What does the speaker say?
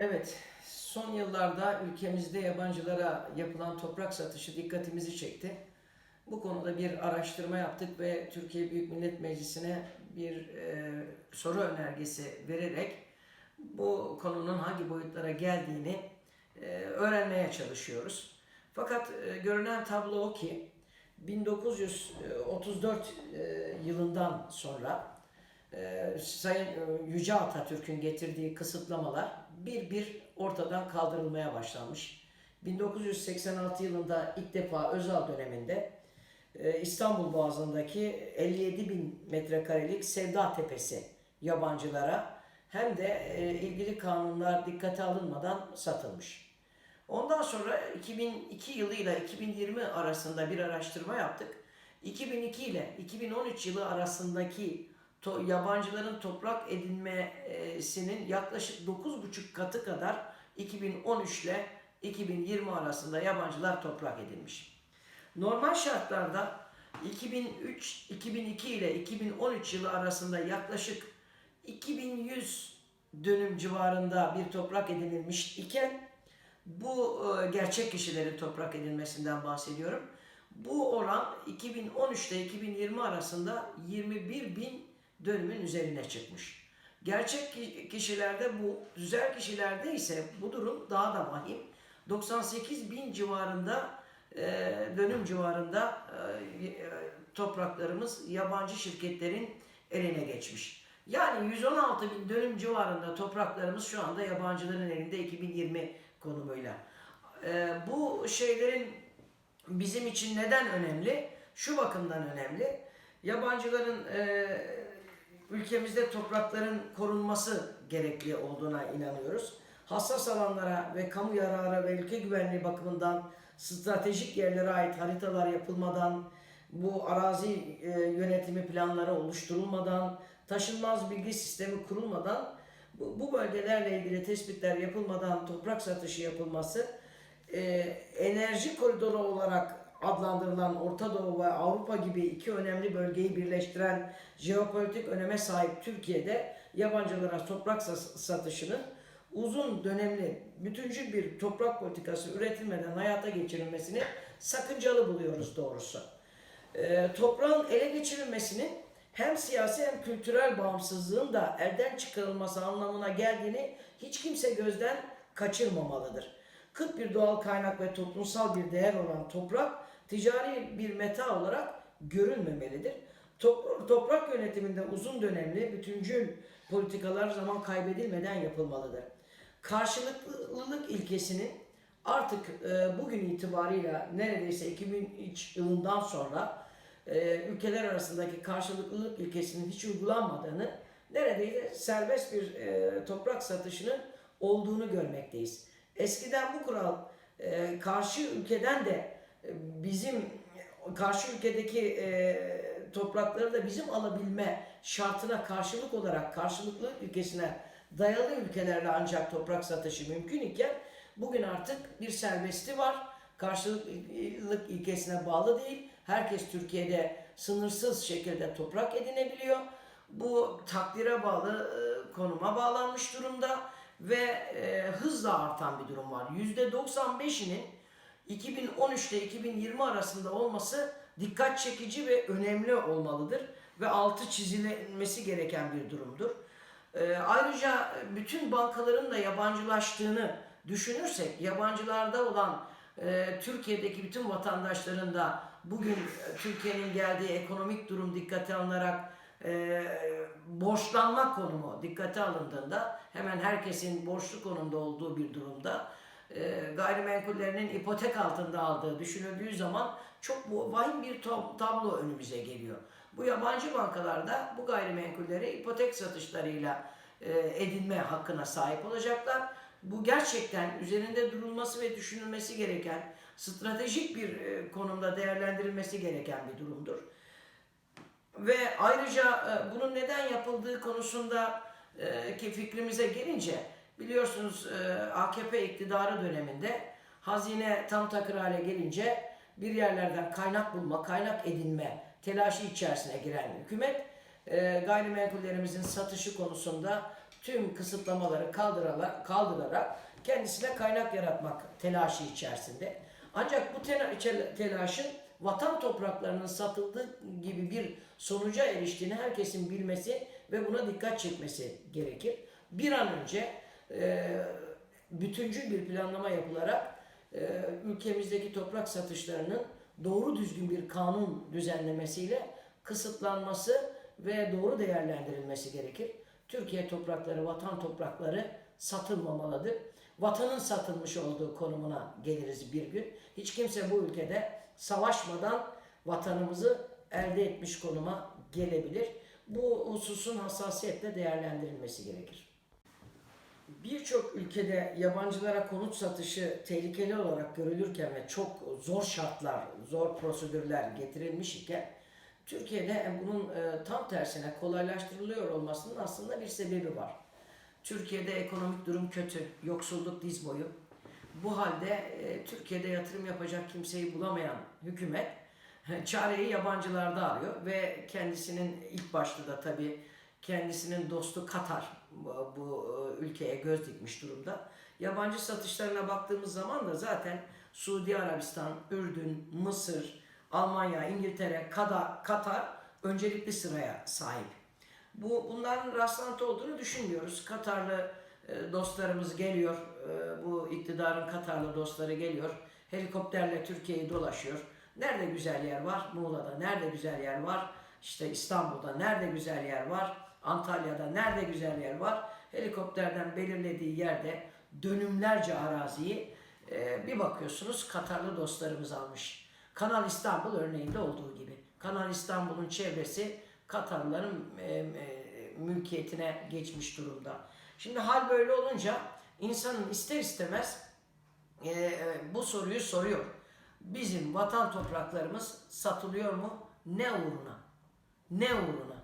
Evet, son yıllarda ülkemizde yabancılara yapılan toprak satışı dikkatimizi çekti. Bu konuda bir araştırma yaptık ve Türkiye Büyük Millet Meclisi'ne bir e, soru önergesi vererek bu konunun hangi boyutlara geldiğini e, öğrenmeye çalışıyoruz. Fakat e, görünen tablo o ki 1934 e, yılından sonra e, Sayın e, Yüce Atatürk'ün getirdiği kısıtlamalar bir bir ortadan kaldırılmaya başlanmış. 1986 yılında ilk defa Özal döneminde e, İstanbul Boğazı'ndaki 57 bin metrekarelik Sevda Tepesi yabancılara hem de e, ilgili kanunlar dikkate alınmadan satılmış. Ondan sonra 2002 yılıyla 2020 arasında bir araştırma yaptık. 2002 ile 2013 yılı arasındaki to- yabancıların toprak edinmesinin yaklaşık 9,5 katı kadar 2013 ile 2020 arasında yabancılar toprak edinmiş. Normal şartlarda 2003 2002 ile 2013 yılı arasında yaklaşık 2100 dönüm civarında bir toprak edinilmiş iken bu e, gerçek kişilerin toprak edinmesinden bahsediyorum. Bu oran 2013 ile 2020 arasında 21 bin dönümün üzerine çıkmış. Gerçek ki- kişilerde bu, güzel kişilerde ise bu durum daha da vahim. 98 bin civarında e, dönüm civarında e, e, topraklarımız yabancı şirketlerin eline geçmiş. Yani 116 bin dönüm civarında topraklarımız şu anda yabancıların elinde 2020 konumuyla. E, bu şeylerin bizim için neden önemli? Şu bakımdan önemli. Yabancıların e, ülkemizde toprakların korunması gerekli olduğuna inanıyoruz. Hassas alanlara ve kamu yararı ve ülke güvenliği bakımından stratejik yerlere ait haritalar yapılmadan, bu arazi e, yönetimi planları oluşturulmadan, taşınmaz bilgi sistemi kurulmadan, bu, bölgelerle ilgili tespitler yapılmadan toprak satışı yapılması e, enerji koridoru olarak adlandırılan Orta Doğu ve Avrupa gibi iki önemli bölgeyi birleştiren jeopolitik öneme sahip Türkiye'de yabancılara toprak sa- satışının uzun dönemli bütüncül bir toprak politikası üretilmeden hayata geçirilmesini sakıncalı buluyoruz doğrusu. E, toprağın ele geçirilmesinin hem siyasi hem kültürel bağımsızlığın da elden çıkarılması anlamına geldiğini hiç kimse gözden kaçırmamalıdır. Kıt bir doğal kaynak ve toplumsal bir değer olan toprak ticari bir meta olarak görülmemelidir. Top- Toprak yönetiminde uzun dönemli bütüncül politikalar zaman kaybedilmeden yapılmalıdır. Karşılıklılık ilkesinin artık e, bugün itibarıyla neredeyse 2003 yılından sonra e, ülkeler arasındaki karşılıklılık ilkesinin hiç uygulanmadığını, neredeyse serbest bir e, toprak satışının olduğunu görmekteyiz. Eskiden bu kural e, karşı ülkeden de bizim karşı ülkedeki e, toprakları da bizim alabilme şartına karşılık olarak karşılıklılık ülkesine dayalı ülkelerle ancak toprak satışı mümkün iken bugün artık bir serbestli var. Karşılıklılık ilkesine bağlı değil. Herkes Türkiye'de sınırsız şekilde toprak edinebiliyor. Bu takdire bağlı e, konuma bağlanmış durumda ve e, hızla artan bir durum var. %95'inin 2013 ile 2020 arasında olması dikkat çekici ve önemli olmalıdır ve altı çizilmesi gereken bir durumdur. Ee, ayrıca bütün bankaların da yabancılaştığını düşünürsek, yabancılarda olan e, Türkiye'deki bütün vatandaşların da bugün e, Türkiye'nin geldiği ekonomik durum dikkate alınarak e, borçlanma konumu dikkate alındığında hemen herkesin borçlu konumda olduğu bir durumda e, gayrimenkullerinin ipotek altında aldığı düşünüldüğü zaman çok vahim bir tablo önümüze geliyor. Bu yabancı bankalarda bu gayrimenkulleri ipotek satışlarıyla e, edinme hakkına sahip olacaklar. Bu gerçekten üzerinde durulması ve düşünülmesi gereken, stratejik bir e, konumda değerlendirilmesi gereken bir durumdur. Ve ayrıca e, bunun neden yapıldığı konusunda e, ki fikrimize gelince biliyorsunuz e, AKP iktidarı döneminde hazine tam takır hale gelince bir yerlerden kaynak bulma, kaynak edinme telaşı içerisine giren hükümet e, gayrimenkullerimizin satışı konusunda tüm kısıtlamaları kaldırarak, kaldırarak kendisine kaynak yaratmak telaşı içerisinde. Ancak bu tela- telaşın vatan topraklarının satıldığı gibi bir sonuca eriştiğini herkesin bilmesi ve buna dikkat çekmesi gerekir. Bir an önce e, bütüncül bir planlama yapılarak e, ülkemizdeki toprak satışlarının doğru düzgün bir kanun düzenlemesiyle kısıtlanması ve doğru değerlendirilmesi gerekir. Türkiye toprakları, vatan toprakları satılmamalıdır. Vatanın satılmış olduğu konumuna geliriz bir gün. Hiç kimse bu ülkede savaşmadan vatanımızı elde etmiş konuma gelebilir. Bu hususun hassasiyetle değerlendirilmesi gerekir. Birçok ülkede yabancılara konut satışı tehlikeli olarak görülürken ve çok zor şartlar, zor prosedürler getirilmiş iken Türkiye'de bunun e, tam tersine kolaylaştırılıyor olmasının aslında bir sebebi var. Türkiye'de ekonomik durum kötü, yoksulluk diz boyu. Bu halde e, Türkiye'de yatırım yapacak kimseyi bulamayan hükümet çareyi yabancılarda arıyor ve kendisinin ilk başta da tabii kendisinin dostu Katar bu, e, ülkeye göz dikmiş durumda. Yabancı satışlarına baktığımız zaman da zaten Suudi Arabistan, Ürdün, Mısır, Almanya, İngiltere, Katar, Katar öncelikli sıraya sahip. Bu bunların rastlantı olduğunu düşünmüyoruz. Katarlı e, dostlarımız geliyor. E, bu iktidarın Katarlı dostları geliyor. Helikopterle Türkiye'yi dolaşıyor. Nerede güzel yer var? Muğla'da. Nerede güzel yer var? İşte İstanbul'da. Nerede güzel yer var? Antalya'da. Nerede güzel yer var? Helikopterden belirlediği yerde dönümlerce araziyi e, bir bakıyorsunuz Katarlı dostlarımız almış. Kanal İstanbul örneğinde olduğu gibi. Kanal İstanbul'un çevresi Katarlıların e, e, mülkiyetine geçmiş durumda. Şimdi hal böyle olunca insanın ister istemez e, bu soruyu soruyor. Bizim vatan topraklarımız satılıyor mu? Ne uğruna? Ne uğruna?